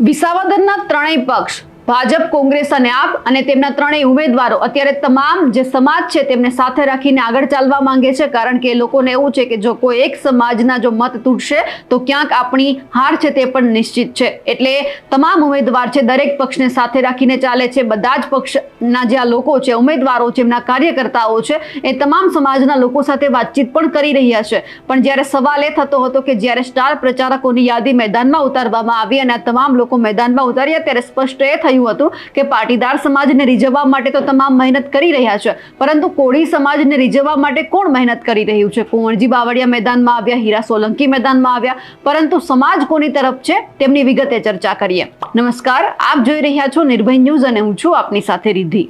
વિસાવદરના ત્રણેય પક્ષ ભાજપ, કોંગ્રેસ અને આપ અને તેમના ત્રણેય ઉમેદવારો અત્યારે તમામ જે સમાજ છે તેમને સાથે રાખીને આગળ ચાલવા માંગે છે. કારણ કે લોકોને એવું છે કે જો કોઈ એક સમાજના જો મત તૂટશે, તો ક્યાંક આપણી હાર છે તે પણ નિશ્ચિત છે. એટલે તમામ ઉમેદવાર છે, દરેક પક્ષને સાથે રાખીને ચાલે છે. બધા જ પક્ષના જે આ લોકો છે, ઉમેદવારો છે, એમના કાર્યકર્તાઓ છે, એ તમામ સમાજના લોકો સાથે વાતચીત પણ કરી રહ્યા છે. પણ જ્યારે સવાલ એ થતો હતો કે જ્યારે સ્ટાર પ્રચારકોની યાદી મેદાનમાં ઉતારવામાં આવી અને આ તમામ લોકો મેદાનમાં ઉતાર્યા, ત્યારે સ્પષ્ટ એ થયું હતું કે પાટીદાર સમાજને રીઝવવા માટે તો તમામ મહેનત કરી રહ્યા છે, પરંતુ કોળી સમાજને રીઝવવા માટે કોણ મહેનત કરી રહ્યું છે? કુંવરજી બાવળિયા મેદાનમાં આવ્યા, હીરા સોલંકી મેદાનમાં આવ્યા, પરંતુ સમાજ કોની તરફ છે? તેમની વિગતે ચર્ચા કરીએ. નમસ્કાર, આપ જોઈ રહ્યા છો નિર્ભય ન્યૂઝ અને હું છું આપની સાથે રિદ્ધિ.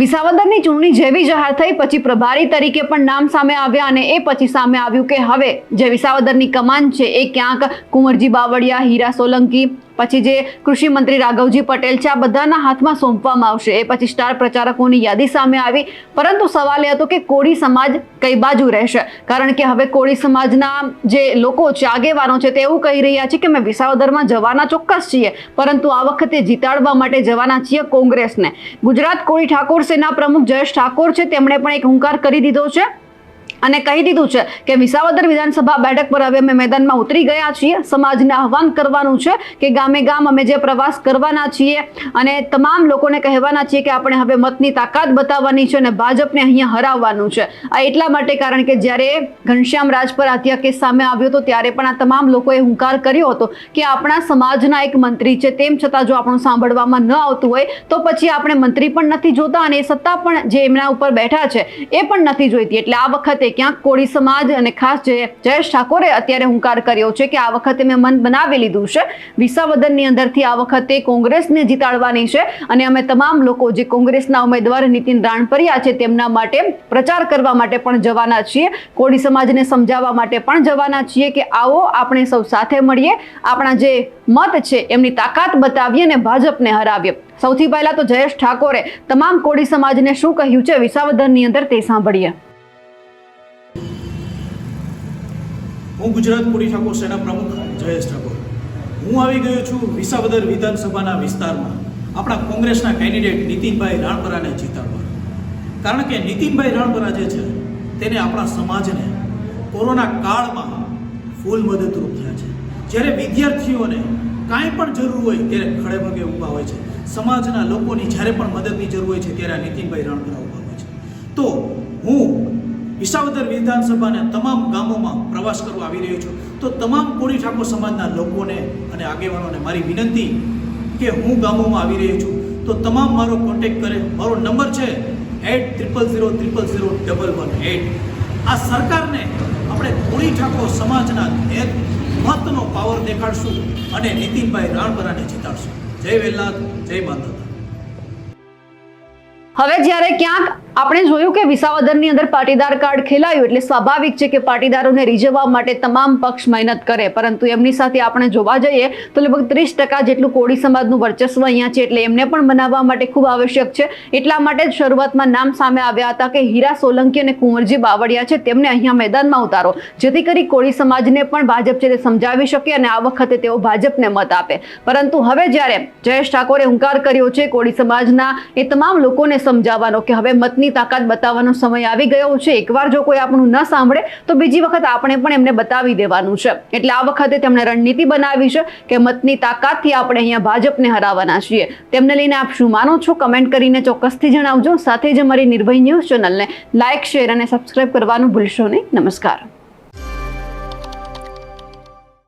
વિસાવદરની ચૂંટણી જેવી જાહેર થઈ, પછી પ્રભારી તરીકે પણ નામ સામે આવ્યા અને એ પછી સામે આવ્યું કે હવે જે વિસાવદરની કમાન છે, એ ક્યાંક કુંવરજી બાવળિયા, હીરા સોલંકી પછી જે કૃષિ મંત્રી રાઘવજી પટેલ છે, આ બધાના હાથમાં સોંપવામાં આવશે. એ પછી સ્ટાર પ્રચારકોની યાદી સામે આવી. પરંતુ સવાલ એ હતો કે કોળી સમાજ કઈ બાજુ રહેશે? કારણ કે હવે કોળી સમાજના જે લોકો છે, આગેવાનો છે, તે એવું કહી રહ્યા છે કે અમે વિસાવદરમાં જવાના ચોક્કસ છીએ. પરંતુ આ વખતે જીતાડવા માટે જવાના છીએ કોંગ્રેસને. ગુજરાત કોળી ઠાકોર સેના પ્રમુખ જયેશ ઠાકોર છે, તેમણે પણ એક હુંકાર કરી દીધો છે. અને કહી દીધું છે કે વિસાવદર વિધાનસભા બેઠક પર હવે અમે મેદાનમાં ઉતરી ગયા છીએ. સમાજને આહવાન કરવાનું છે કે ગામે ગામ અમે જે પ્રવાસ કરવાના છીએ અને તમામ લોકોને કહેવાના છીએ કે આપણે હવે મતની તાકાત બતાવવાની છે અને ભાજપને અહીંયા હરાવવાનું છે. આ એટલા માટે કારણ કે જ્યારે ઘનશ્યામ રાજપર હત્યા કેસ સામે આવ્યો હતો ત્યારે પણ આ તમામ લોકોએ હુંકાર કર્યો હતો કે આપણા સમાજના એક મંત્રી છે. તેમ છતાં જો આપણું સાંભળવામાં ન આવતું હોય તો પછી આપણે મંત્રી પણ નથી જોતા અને એ સત્તા પણ જે એમના ઉપર બેઠા છે એ પણ નથી જોઈતી. એટલે આ વખતે ક્યાંક કોળી સમાજ અને ખાસ જયેશ ઠાકોરે અત્યારે હુંકાર કર્યો છે કે આ વખતે મેં મન બનાવી લીધું છે. વિસાવદનની અંદરથી આ વખતે કોંગ્રેસને જીતાડવાની છે અને અમે તમામ લોકો જે કોંગ્રેસના ઉમેદવાર નીતિન રાણપરિયા છે તેમના માટે પ્રચાર કરવા માટે પણ જવાના છીએ. કોળી સમાજને સમજાવવા માટે પણ જવાના છીએ કે આવો આપણે સૌ સાથે મળીએ. આપણા જે મત છે એમની તાકાત બતાવીએ અને ભાજપને હરાવીએ. સૌથી પહેલા તો જયેશ ઠાકોરે તમામ કોળી સમાજને શું કહ્યું છે? વિસાવદનની અંદર તે સાંભળીએ. હું ગુજરાત પૂરી ઠાકોર સેના પ્રમુખ જયેશ ઠાકોર. હું આવી ગયો છું વિસાવદર વિધાનસભાના વિસ્તારમાં, આપણા કોંગ્રેસના કેન્ડિડેટ નીતિનભાઈ રાણપરાને જીતાડવા. કારણ કે નીતિનભાઈ રાણપરા જે છે, તેને આપણા સમાજને કોરોના કાળમાં ફૂલ મદદરૂપ થયા છે. જ્યારે વિદ્યાર્થીઓને કાંઈ પણ જરૂર હોય ત્યારે ખડે પગે ઊભા હોય છે. સમાજના લોકોની જ્યારે પણ મદદની જરૂર હોય છે ત્યારે આ નીતિનભાઈ રાણપરા ઊભા હોય છે. તો હું વિસાવદર વિધાનસભાના તમામ ગામોમાં પ્રવાસ કરવા આવી રહ્યો છું. તો તમામ કોળી ઠાકોર સમાજના લોકોને અને આગેવાનોને મારી વિનંતી કે હું ગામોમાં આવી રહ્યો છું. તો તમામ મારો કોન્ટેક્ટ કરે. મારો નંબર છે eight triple zero triple zero double one eight. આ સરકારને આપણે કોળી ઠાકોર સમાજના એક મહત્વનો પાવર દેખાડશું અને નીતિનભાઈ રાણપરાને જીતાડશું. જય વેલાદ જય માતા હવે જ્યારે ક્યાંક આપણે જોયું કે વિસાવદરની અંદર પાટીદાર કાર્ડ ખેલાયું એટલે સ્વાભાવિક છે કે પાટીદારોને રીઝવવા માટે તમામ પક્ષ મહેનત કરે. પરંતુ એમની સાથે આપણે જોવા જઈએ તો લગભગ ત્રીસ ટકા જેટલું કોળી સમાજનું વર્ચસ્વ અહીંયા છે એટલે એમને પણ બનાવવા માટે ખૂબ આવશ્યક છે. એટલા માટે જ શરૂઆતમાં નામ સામે આવ્યા હતા કે હીરા સોલંકી અને કુંવરજી બાવળિયા છે, તેમને અહીંયા મેદાનમાં ઉતારો. જેથી કરી કોળી સમાજને પણ ભાજપ છે તે સમજાવી શકે અને આ વખતે તેઓ ભાજપને મત આપે. પરંતુ હવે જ્યારે જયેશ ઠાકોરે હુંકાર કર્યો છે કોળી સમાજના, એ તમામ લોકોને સમજાવવાનો કે હવે મતની તાકાત બતાવવાનો સમય આવી ગયો છે. એકવાર જો કોઈ આપણું ન સાંભળે, તો બીજી વખત આપણે પણ એમને બતાવી દેવાનું છે. એટલે આ વખતે તેમણે રણનીતિ બનાવી છે કે મતની તાકાતથી આપણે અહીંયા ભાજપને હરાવવાના છીએ. તેમને લઈને આપ શું માનો છો? કમેન્ટ કરીને ચોક્કસથી જણાવજો. સાથે જ અમારી નિર્ભય ન્યૂઝ ચેનલને લાઇક શેર અને સબસ્ક્રાઇબ કરવાનું ભૂલશો નહીં. નમસ્કાર.